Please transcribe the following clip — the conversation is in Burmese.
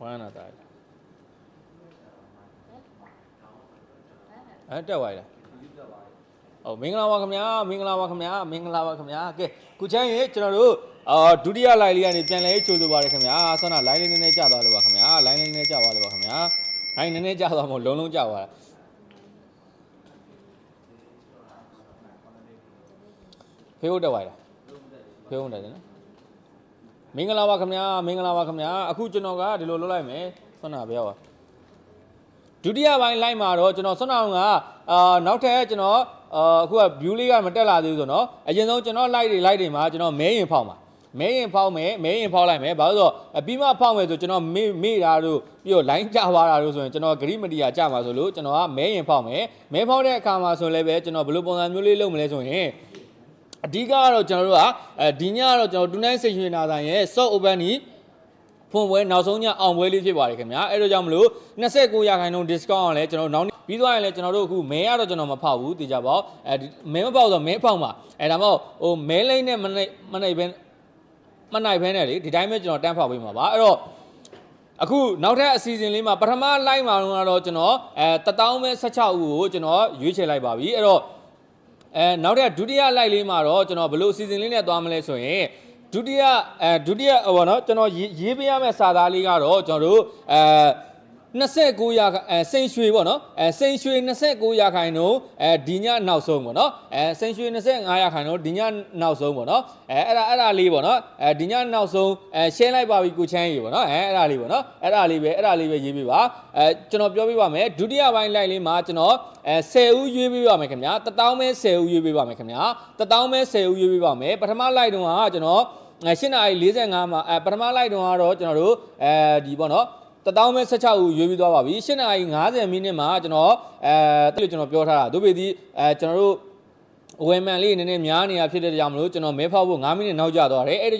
ဝမ်းနာတာအဲတက်သွားလားဟုတ်မင်္ဂလာပါခင်ဗျာမင်္ဂလာပါခင်ဗျာမင်္ဂလာပါခင်ဗျာကဲခုချမ်းရေကျွန်တော်တို့အာဒုတိယ line လေးကနေပြန်လဲကြိုဆိုပါရခင်ဗျာဆောနာ line လေးနည်းနည်းကြာသွားလို့ပါခင်ဗျာ line လေးနည်းနည်းကြာသွားလို့ပါခင်ဗျာ line နည်းနည်းကြာသွားမဟုတ်လုံးလုံးကြာသွားတာဖေးဟုတ်တက်သွားလားဖေးဟုတ်တယ်နော် မင်္ဂလာပါခင်ဗျာမင်္ဂလာပါခင်ဗျာအခုကျွန်တော်ကဒီလိုလုပ်လိုက်မယ်ဆွမ်းနာဘယ်ရောက်ဒုတိယပိုင်းလိုက်မှာတော့ကျွန်တော်ဆွမ်းနာကအာနောက်ထပ်ကျွန်တော်အာအခုက view လေးကမတက်လာသေးဘူးဆိုတော့အရင်ဆုံးကျွန်တော် light တွေ light တွေမှာကျွန်တော်မဲရင်ဖောက်မှာမဲရင်ဖောက်မယ်မဲရင်ဖောက်လိုက်မယ်ဘာလို့လဲဆိုတော့အပြီးမှဖောက်မယ်ဆိုကျွန်တော်မေ့မေ့တာတို့ပြီးတော့ line ကျသွားတာတို့ဆိုရင်ကျွန်တော်ဂရိမတီယာကျမှာဆိုလို့ကျွန်တော်ကမဲရင်ဖောက်မယ်မဲဖောက်တဲ့အခါမှာဆိုရင်လည်းပဲကျွန်တော်ဘယ်လိုပုံစံမျိုးလေးလုပ်မလဲဆိုရင် အဓိကကတော့ကျွန်တော်တို့ကအဲဒီညကတော့ကျွန်တော်တူနိုင်စိတ်ရွှေနာဆိုင်ရဲ့ soft open နီဖွင့်ပွဲနောက်ဆုံးညအောင်ပွဲလေးဖြစ်ပါတယ်ခင်ဗျာအဲ့တော့ကြောင့်မလို့29ရာခိုင်နှုန်း discount အောင်လဲကျွန်တော်နောက်နေ့ပြီးသွားရင်လဲကျွန်တော်တို့အခုမဲကတော့ကျွန်တော်မဖောက်ဘူးတေချာပေါ့အဲဒီမဲမဖောက်ဆိုမဲဖောက်မှာအဲဒါမှမဟုတ်ဟိုမဲလိမ့်နဲ့မနိုင်မနိုင်ဘဲမနိုင်ဘဲနဲ့လေဒီတိုင်းပဲကျွန်တော်တန်းဖောက်ပေးမှာပါအဲ့တော့အခုနောက်ထပ်အစီအစဉ်လေးမှာပထမ line မှာတော့ကျွန်တော်အဲ1000ပဲ16ဦးကိုကျွန်တော်ရွေးချယ်လိုက်ပါပြီအဲ့တော့ အဲနောက်ထပ်ဒုတိယ line လေးမှာတော့ကျွန်တော်ဘယ်လိုအစီအစဉ်လေးနဲ့သွားမလဲဆိုရင်ဒုတိယအဲဒုတိယဟိုဘောနော်ကျွန်တော်ရေးရေးပေးရမယ့်စာသားလေးကတော့ကျွန်တော်တို့အဲ 29ရာခိုင်အဲစိန်ရွှေပေါ့နော်အဲစိန်ရွှေ29ရာခိုင်နှုန်းအဲဒီညနောက်ဆုံးပေါ့နော်အဲစိန်ရွှေ25ရာခိုင်နှုန်းဒီညနောက်ဆုံးပေါ့နော်အဲအဲ့ဒါအဲ့ဒါလေးပေါ့နော်အဲဒီညနောက်ဆုံးအဲ share လိုက်ပါပြီကိုချမ်းကြီးပေါ့နော်အဲအဲ့ဒါလေးပေါ့နော်အဲ့ဒါလေးပဲအဲ့ဒါလေးပဲရေးပေးပါအဲကျွန်တော်ပြောပြပါမယ်ဒုတိယပိုင်းလိုက်လေးမှာကျွန်တော်အဲ10ဦးရွေးပေးပါမယ်ခင်ဗျာ1000ပဲ10ဦးရွေးပေးပါမယ်ခင်ဗျာ1000ပဲ10ဦးရွေးပေးပါမယ်ပထမလိုက်တုန်းကကျွန်တော်အဲ8နာရီ45မှာအဲပထမလိုက်တုန်းကတော့ကျွန်တော်တို့အဲဒီပေါ့နော် တတောင်းမဲ့16ဦးရွေးပြီးသွားပါပြီ8နာရီ50မိနစ်မှာကျွန်တော်အဲတိလို့ကျွန်တော်ပြောထားတာဒုပေသည်အဲကျွန်တော်တို့အဝယ်မှန်လေးနည်းနည်းများနေတာဖြစ်တဲ့ကြောင့်မလို့ကျွန်တော်မဲဖောက်ဖို့9မိနစ်နောက်ကျသွားတယ်အဲ့ဒါ